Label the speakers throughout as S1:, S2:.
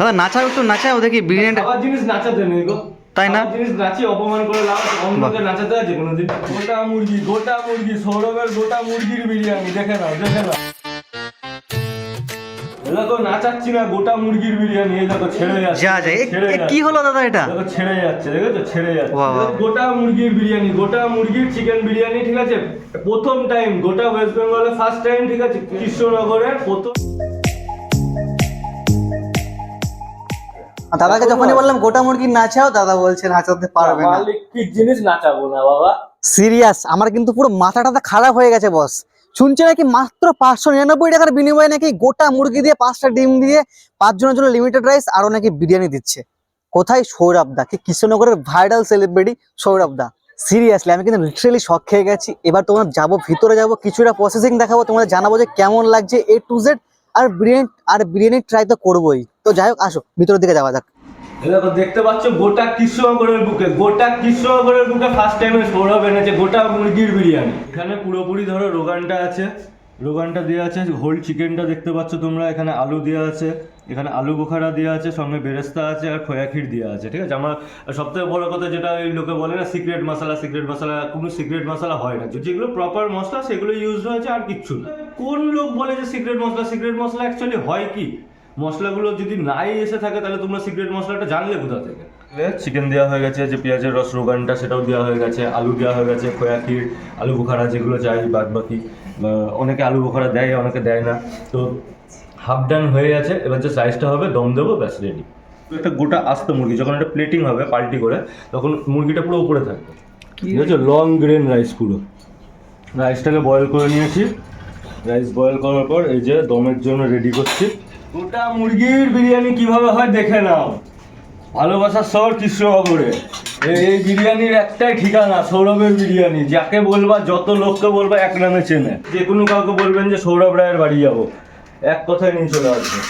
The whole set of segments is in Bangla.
S1: দাদা নাচাও একটু নাচাও দেখি বিরিয়ানিটা।
S2: খাবার জিনিস নাচাতে নেই গো।
S1: তাই না?
S2: জিনিস নাচিয়ে অপমান করে লাভ। অন্যকে নাচাতে আছে কোনোদিন। গোটা মুরগি গোটা মুরগি সৌরভের গোটা মুরগির বিরিয়ানি দেখে নাও দেখে নাও। দেখো নাচাচ্ছি না গোটা মুরগির বিরিয়ানি এই দেখো ছেড়ে যাচ্ছে
S1: যা যা কি হলো দাদা এটা?
S2: দেখো ছেড়ে যাচ্ছে দেখেছ? ছেড়ে যাচ্ছে। গোটা মুরগির বিরিয়ানি গোটা মুরগির চিকেন বিরিয়ানি ঠিক আছে? প্রথম টাইম গোটা ওয়েস্ট বেঙ্গলে ফার্স্ট টাইম ঠিক আছে? কৃষ্ণনগরের প্রথম
S1: দাদাকে যখনই বললাম গোটা মুরগি নাচাও দাদা বলছে নাচাতে পারবে না।
S2: মালিক জিনিস নাচাবো না বাবা?
S1: সিরিয়াস আমার কিন্তু পুরো মাথাটা খারাপ হয়ে গেছে বস। শুনছে নাকি মাত্র পাঁচশো নিরানব্বই টাকার বিনিময়ে নাকি গোটা মুরগি দিয়ে পাঁচটা ডিম দিয়ে পাঁচজনের জন্য লিমিটেড রাইস আরও নাকি বিরিয়ানি দিচ্ছে? কোথায় সৌরভ দা? কি কৃষ্ণনগরের viral celebrity Sourav da? Seriously আমি কিন্তু লিটারেলি শখ খেয়ে গেছি। এবার তোমার যাব ভিতরে যাব কিছুটা প্রসেসিং দেখাবো তোমাদের জানাব যে কেমন লাগছে এ টু জেড আর বিরিয়ানি আর বিরিয়ানি ট্রাই তো করবোই। তো যাই হোক, আসো, ভিতরের দিকে যাওয়া যাক।
S2: দেখো দেখতে পাচ্ছ, গোটা কৃষ্ণনগরের বুকে, গোটা কৃষ্ণনগরের বুকে ফার্স্ট টাইমে সৌরভ এনেছে গোটা মুরগির বিরিয়ানি। এখানে পুরোপুরি ধরো রোগানটা আছে, রোগানটা দেওয়া আছে হোল চিকেনটা দেখতে পাচ্ছ তোমরা, এখানে আলু দেওয়া আছে, এখানে আলু বোখারা দেওয়া আছে সঙ্গে বেরেস্তা আছে, আর খোয়া ক্ষীর দেওয়া আছে, ঠিক আছে? আমার সবথেকে বড় কথা যেটা ওই লোকে বলে না সিক্রেট মশলা সিক্রেট মশলা কোনো সিক্রেট মশলা হয় না। যেগুলো প্রপার মশলা, সেগুলো ইউজ হয়েছে আর কিচ্ছু না। কোন লোক বলে যে secret masala secret masala actually হয় কি? মশলাগুলো যদি নাই এসে থাকে তাহলে তোমরা সিক্রেট মশলাটা জানলে কোথা থেকে? চিকেন দেওয়া হয়ে গেছে যে পেঁয়াজের রস রোগানটা সেটাও দেওয়া হয়ে গেছে আলু দেওয়া হয়ে গেছে খোয়া ক্ষীর আলু বোখারা যেগুলো চাই বাদ বাকি অনেকে আলু বোখারা দেয় অনেকে দেয় না। তো হাফ ডান হয়ে গেছে এবার যে সাইজটা হবে দম দেবো ব্যাস রেডি একটা গোটা আস্ত মুরগি যখন একটা প্লেটিং হবে পাল্টি করে তখন মুরগিটা পুরো উপরে থাকবে। ঠিক আছে? লং গ্রেন রাইস পুরো। রাইসটাকে বয়েল করে নিয়েছি। রাইস বয়েল করার পর এই যে দমের জন্য রেডি করছি। গোটা মুরগির বিরিয়ানি কীভাবে হয় দেখে নাও। ভালোবাসার শহর কৃষ্ণনগরে। এই এই বিরিয়ানির একটাই ঠিকানা সৌরভের বিরিয়ানি। যাকে বলবা যত লোককে বলবা এক নামে চেনে। যে কোনো কাউকে বলবেন যে সৌরভ রায়ের বাড়ি যাব। এক কথায় নিয়ে চলে আসবে।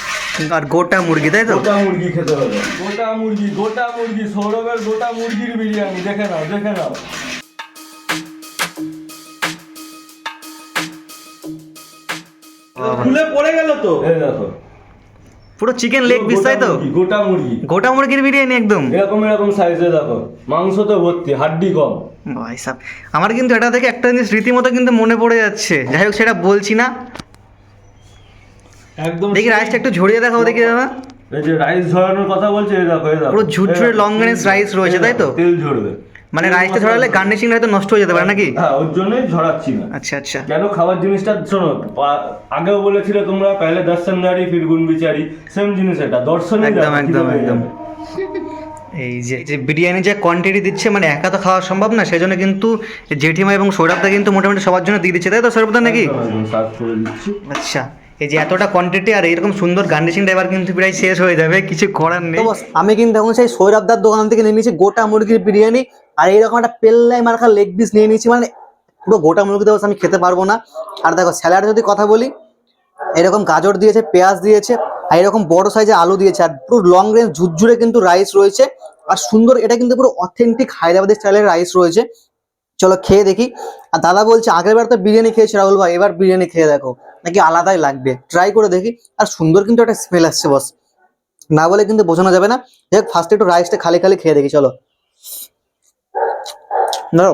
S1: আর গোটা মুরগি তাই তো?
S2: গোটা মুরগি খেতে হবে। গোটা মুরগি গোটা মুরগি সৌরভের গোটা মুরগির বিরিয়ানি। দেখে নাও দেখে নাও।
S3: খুলে পড়ে গেল তো?
S2: দেখো।
S1: পুরো চিকেন লেগ পিস তাই তো?
S2: গোটা মুরগি, গোটা
S1: মুরগির বিরিয়ানি একদম?
S2: এরকম এরকম সাইজে দেখো। মাংস তো ভর্তি হাড্ডি কম।
S1: ভাই সাব আমার কিন্তু এটা থেকে একটা জিনিস রীতিমতো কিন্তু মনে পড়ে যাচ্ছে। যাই হোক সেটা বলছি না।
S2: একদম
S1: দেখি রাইসটা একটু ঝরিয়ে দেখাও দেখি দাদা।
S2: এই যে রাইস ঝরানোর কথা বলছে এই দেখো এই দেখো।
S1: পুরো ঝুরঝুরে লং rice রয়েছে, তাই তো?
S2: তেল ঝরবে।
S1: মানে রাইসটা ঝরালে গার্নিশিং হয়তো নষ্ট হয়ে যেতে পারে নাকি?
S2: হ্যাঁ ওর জন্যই ঝরাচ্ছি না।
S1: আচ্ছা আচ্ছা।
S2: কেন খাবার জিনিসটা শোনো আগেও বলেছিলে তোমরা পেলে দর্শনদারি ফির গুণ বিচারি। সেম জিনিস এটা দর্শন
S1: একদম, একদম, একদম। এই যে যে বিরিয়ানি যে কোয়ান্টিটি দিচ্ছে মানে একা তো খাওয়া সম্ভব না সেই জন্য কিন্তু জেঠিমা এবং সৌরভদা কিন্তু মোটামুটি সবার জন্য দিয়ে দিচ্ছে তাই তো সৌরভদা নাকি? আচ্ছা। এই যে এতটা কোয়ান্টিটি আর এরকম সুন্দর গার্নিশিং এবার কিন্তু প্রায় শেষ হয়ে যাবে, কিছু করার নেই। আমি কিন্তু এখন সেই সৌরভদার দোকান থেকে নিয়ে নিয়েছি গোটা মুরগির বিরিয়ানি আর এইরকম একটা পেল্লাই মার্কা লেগ পিস নিয়ে নিয়েছি মানে পুরো গোটা মুরগি দেবো আমি খেতে পারব না। আর দেখো স্যালাড যদি কথা বলি, এরকম গাজর দিয়েছে, পেঁয়াজ দিয়েছে, আর এরকম বড় সাইজে আলু দিয়েছে, আর পুরো লং রেঞ্জ ঝুরঝুরে কিন্তু রাইস রয়েছে। আর সুন্দর, এটা কিন্তু পুরো অথেন্টিক হায়দ্রাবাদের স্টাইলের রাইস রয়েছে। চলো খেয়ে দেখি। আর দাদা বলছে, আগের বার তো বিরিয়ানি খেয়েছি রাহুল ভাই, এবার বিরিয়ানি খেয়ে দেখো। নাকি আলাদাই লাগবে। ট্রাই করে দেখি। আর সুন্দর কিন্তু একটা স্মেল আসছে বস না বলে কিন্তু বোঝানো যাবে না। দেখ ফার্স্টে একটু রাইসটা খালি খালি খেয়ে দেখি, চলো। ধরো,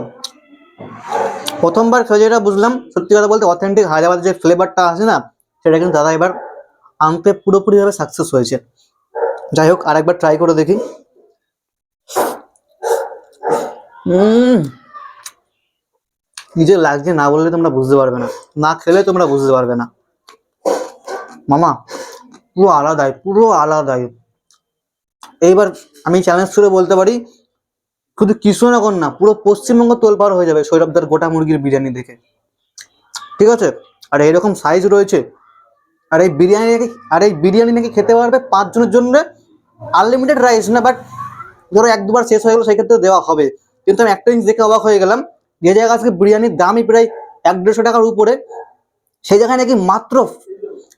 S1: প্রথমবার খেয়ে যেটা বুঝলাম। সত্যি কথা বলতে অথেন্টিক হায়দ্রাবাদের যে ফ্লেভারটা আছে না, সেটা কিন্তু দাদা এবার আনতে পুরোপুরিভাবে সাকসেস হয়েছে। যাই হোক, আরেকবার ট্রাই করে দেখি। উম যে লাগছে না বললে তোমরা বুঝতে পারবে না। না খেলে তোমরা বুঝতে পারবে না। মামা, পুরো আলাদাই পুরো আলাদাই। এইবার আমি চ্যালেঞ্জ করে বলতে পারি, শুধু কৃষ্ণনগর না পুরো পশ্চিমবঙ্গ তোলপাড় হয়ে যাবে সৌরভদার গোটা মুরগির বিরিয়ানি দেখে। ঠিক আছে? আর এরকম সাইজ রয়েছে, আর এই বিরিয়ানি নাকি, আর এই বিরিয়ানি নাকি খেতে পারবে পাঁচজনের জন্য আনলিমিটেড রাইস না বাট ধরো এক দুবার শেষ হয়ে গেলো, সেক্ষেত্রে দেওয়া হবে। কিন্তু আমি একটা জিনিস দেখে অবাক হয়ে গেলাম যে জায়গায় আজকে বিরিয়ানির দামই প্রায় এক দেড়শো টাকার উপরে, সেই জায়গায় নাকি মাত্র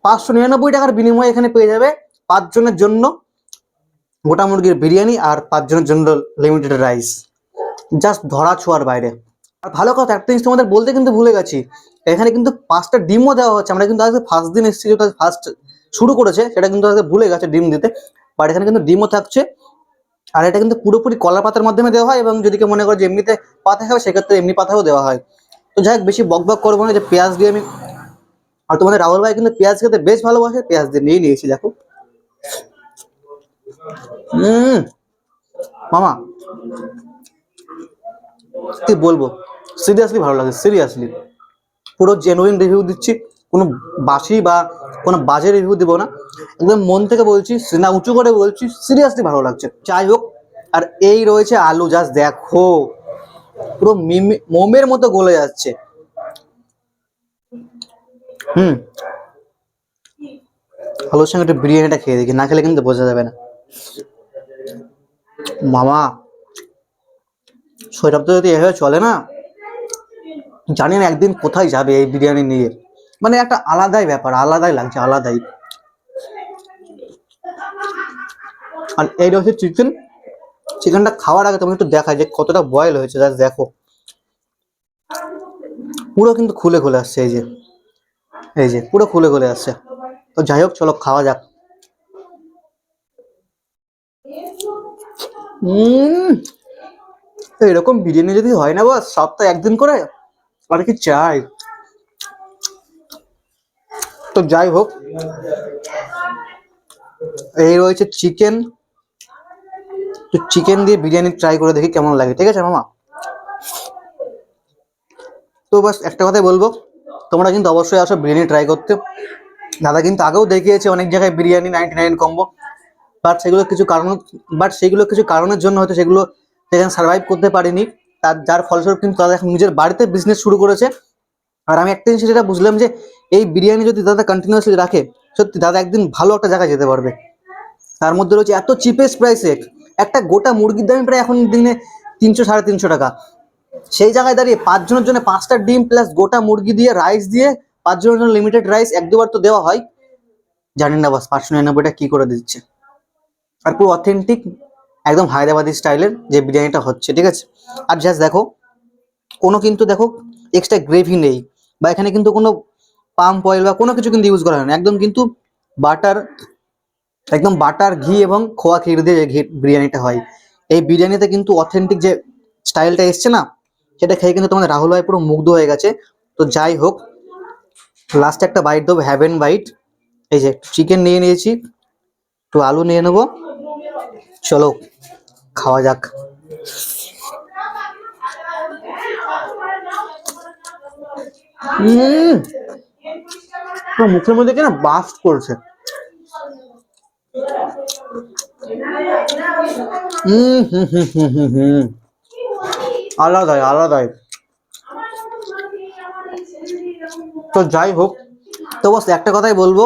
S1: পাঁচশো নিরানব্বই টাকার বিনিময়ে এখানে পেয়ে যাবে পাঁচজনের জন্য গোটা মুরগির বিরিয়ানি আর পাঁচজনের জন্য লিমিটেড রাইস জাস্ট ধরা ছোঁয়ার বাইরে। আর ভালো কথা, একটা জিনিস তোমাদের বলতে কিন্তু ভুলে গেছি। এখানে কিন্তু পাঁচটা ডিমও দেওয়া হচ্ছে। আমরা কিন্তু আজকে ফার্স্ট দিন এসেছি, যেটা ফার্স্ট শুরু করেছে, সেটা কিন্তু আজকে ভুলে গেছে ডিম দিতে। বাট এখানে কিন্তু ডিমও থাকছে। আর এটা কিন্তু পুরোপুরি কলা পাতার মাধ্যমে দেওয়া হয় এবং যদি কেউ মনে করে যে এমনিতে পাতা খাবে, সেক্ষেত্রে এমনি পাতাও দেওয়া হয়। তো যাই হোক, বেশি বক বক করব না যে পেঁয়াজ দিয়ে আমি আর তোমাদের রাহুল ভাই কিন্তু পেঁয়াজ খেতে বেশ ভালোবাসে, পেঁয়াজ দিয়ে নিয়ে নিয়েছি, দেখো। হুম মামা, কি বলব? সিরিয়াসলি ভালো লাগে সিরিয়াসলি পুরো জেনুইন রিভিউ দিচ্ছি। কোনো বাসি বা কোনো বাজে রিভিউ দিব না। একদম মন থেকে বলছি সিনা উঁচু করে বলছি সিরিয়াসলি ভালো লাগছে। যাই হোক, আর এই রয়েছে আলু জাস্ট দেখো। পুরো মিমি- মোমের মতো গলে যাচ্ছে। হুম। আলুর সঙ্গে একটু বিরিয়ানিটা খেয়ে দেখি, না খেলে কিন্তু বোঝা যাবে না। মামা সৈরব তো যদি এভাবে চলে না, জানি না একদিন কোথায় যাবে এই বিরিয়ানি নিয়ে। মানে একটা আলাদাই ব্যাপার, আলাদাই লাগছে, আলাদাই। আর এইটা হচ্ছে চিকেন চিকেনটা খাওয়ার আগে তোমাকে একটু দেখাই যে কতটা বয়েল হয়েছে জাস্ট দেখো। পুরো কিন্তু খুলে খুলে আসছে, এই যে। এই যে, পুরো খুলে খুলে আসছে। তো যাই হোক, চলো খাওয়া যাক। এরকম বিরিয়ানি যদি হয় না বস, সপ্তাহে একদিন করে? আর কি চাই? তো যাই হোক, এই রয়েছে চিকেন। তো চিকেন দিয়ে বিরিয়ানি ট্রাই করে দেখি কেমন লাগে, ঠিক আছে মামা? তো বাস একটা কথাই বলব, তোমরা কিন্তু অবশ্যই আসো বিরিয়ানি ট্রাই করতে। দাদা কিন্তু আগেও দেখিয়েছে অনেক জায়গায় biryani ninety nine combo but সেগুলো কিছু কারণ বাট সেগুলো কিছু কারণের জন্য হয়তো সেগুলো সেখানে সার্ভাইভ করতে পারিনি। তার, যার ফলস্বরূপ কিন্তু তারা এখন নিজের বাড়িতে বিজনেস শুরু করেছে। আর আমি একটা জিনিস যেটা বুঝলাম যে এই বিরিয়ানি যদি দাদা কন্টিনিউয়াসলি রাখে, সত্যি দাদা একদিন ভালো একটা জায়গায় যেতে পারবে। তার মধ্যে রয়েছে এত চিপেস্ট প্রাইসে একটা গোটা মুরগির দাম প্রায় এখন দিনে তিনশো, সাড়ে তিনশো টাকা। সেই জায়গায় দাঁড়িয়ে পাঁচজনের জন্য পাঁচটা ডিম প্লাস গোটা মুরগি দিয়ে রাইস দিয়ে পাঁচজনের জন্য লিমিটেড রাইস এক দুবার তো দেওয়া হয়। জানি না বাস পাঁচশো নিরানব্বইটা কী করে দিচ্ছে? আর পুরো অথেন্টিক একদম হায়দ্রাবাদি স্টাইলের যে বিরিয়ানিটা হচ্ছে, ঠিক আছে? আর জাস্ট দেখো, কোনো কিন্তু দেখো এক্সট্রা গ্রেভি নেই। বা এখানে কিন্তু কোনো পাম্প অয়েল বা কোনো কিছু কিন্তু ইউজ করা হয় না। একদম কিন্তু বাটার, একদম বাটার, ঘি এবং খোয়া ক্ষীর দিয়ে বিরিয়ানিটা হয়। এই বিরিয়ানিতে কিন্তু অথেন্টিক যে স্টাইলটা এসছে না, সেটা খেয়ে কিন্তু তোমাদের রাহুল ভাই পুরো মুগ্ধ হয়ে গেছে। তো যাই হোক লাস্টে একটা বাইট দেবো হ্যাভেন বাইট এই যে চিকেন নিয়ে নিয়েছি, একটু আলু নিয়ে নেব। চলো, খাওয়া যাক। পুরো মুখের মধ্যে কি না বাস্ট করছে? হুম হুম হুম হুম হুম হুম। আলাদাই আলাদাই। তো যাই হোক, তো বস, একটা কথাই বলব।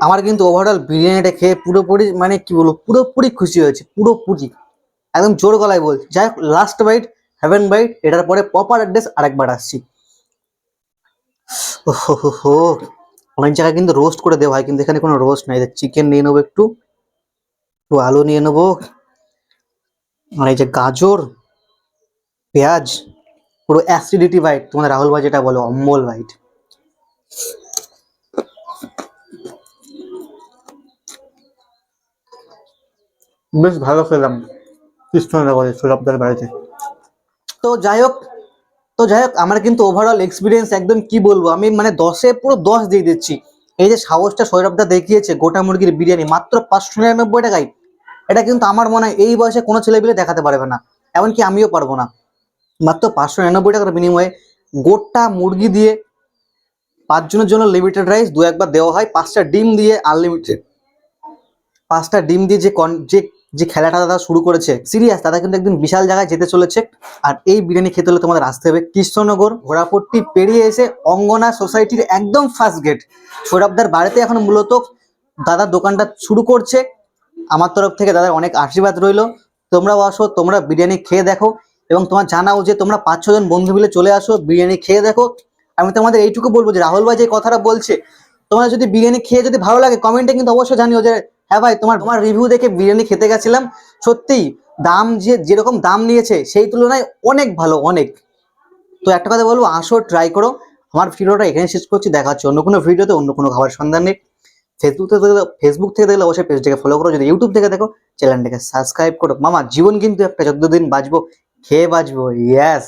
S1: আমার কিন্তু ওভারঅল বিরিয়ানিটা খেয়ে পুরোপুরি মানে কি বলব, পুরোপুরি খুশি হয়েছে, পুরোপুরি। একদম জোর গলায় বলছি। যাই হোক লাস্ট বাইট হ্যাভেন বাইট এটার পরে প্রপার অ্যাড্রেস আরেকবার আসছি। ওহো হো অনেক জায়গায় কিন্তু রোস্ট করে দেওয়া হয় কিন্তু এখানে কোনো রোস্ট নাই। চিকেন নিয়ে নেব একটু একটু আলু নিয়ে নেব আর এই যে গাজর পেঁয়াজ পুরো অ্যাসিডিটি বাইট তোমাদের রাহুল ভাই যেটা বলো অম্বল বাইট বেশ ভালো খেলাম। কৃষ্ণনগরে সৌরভদার বাড়িতে। তো যাই হোক তো যাই হোক, আমার কিন্তু ওভারঅল এক্সপিরিয়েন্স একদম কি বলব, আমি মানে দশে পুরো দশ দিয়ে দিচ্ছি। এই যে সাহসটা সৌরভদা দেখিয়েছে, গোটা মুরগির বিরিয়ানি, মাত্র পাঁচশো নিরানব্বই টাকায়। এটা কিন্তু আমার মনে হয় এই বয়সে কোনো ছেলেপিলে দেখাতে পারবে না, এমনকি আমিও পারব না। মাত্র পাঁচশো নিরানব্বই টাকার বিনিময়ে গোটা মুরগি দিয়ে পাঁচজনের জন্য লিমিটেড রাইস দু একবার দেওয়া হয়, পাঁচটা ডিম দিয়ে আনলিমিটেড পাঁচটা ডিম দিয়ে যে কন যে যে খেলাটা দাদা শুরু করেছে সিরিয়াস দাদা কিন্তু একদিন বিশাল জায়গায় যেতে চলেছে। আর এই বিরিয়ানি খেতে হলে তোমাদের আসতে হবে কৃষ্ণনগর, ঘোড়াপট্টি পেরিয়ে এসে অঙ্গনা সোসাইটির একদম ফার্স্ট গেট সৌরভদার বাড়িতে এখন মূলত দাদার দোকানটা শুরু করছে। আমার তরফ থেকে দাদার অনেক আশীর্বাদ রইল। তোমরাও আসো, তোমরা বিরিয়ানি খেয়ে দেখো এবং তোমার জানাও যে তোমরা পাঁচ ছজন বন্ধু মিলে চলে আসো, বিরিয়ানি খেয়ে দেখো। আমি তোমাদের এইটুকু বলব যে রাহুল ভাই যে কথাটা বলছে তোমার যদি বিরিয়ানি খেয়ে যদি ভালো লাগে কমেন্টে কিন্তু অবশ্যই জানিও যে হ্যাঁ ভাই তোমার তোমার রিভিউ দেখে বিরিয়ানি খেতে গেছিলাম সত্যিই দাম যে যেরকম দাম নিয়েছে সেই তুলনায় অনেক ভালো অনেক। তো একটা কথা বলব আসো ট্রাই করো। আমার ভিডিওটা এখানে শেষ করছি দেখা হচ্ছে অন্য কোনো ভিডিওতে অন্য কোনো খাবার সন্ধান। নেই ফেসবুক থেকে দেখলে ফেসবুক থেকে দেখলে অবশ্যই পেজটাকে ফলো করো। যদি ইউটিউব থেকে দেখো চ্যানেলটাকে সাবস্ক্রাইব করো। মামা জীবন কিন্তু একটা যতদিন বাঁচবো খেয়ে বাঁচবো ইয়েস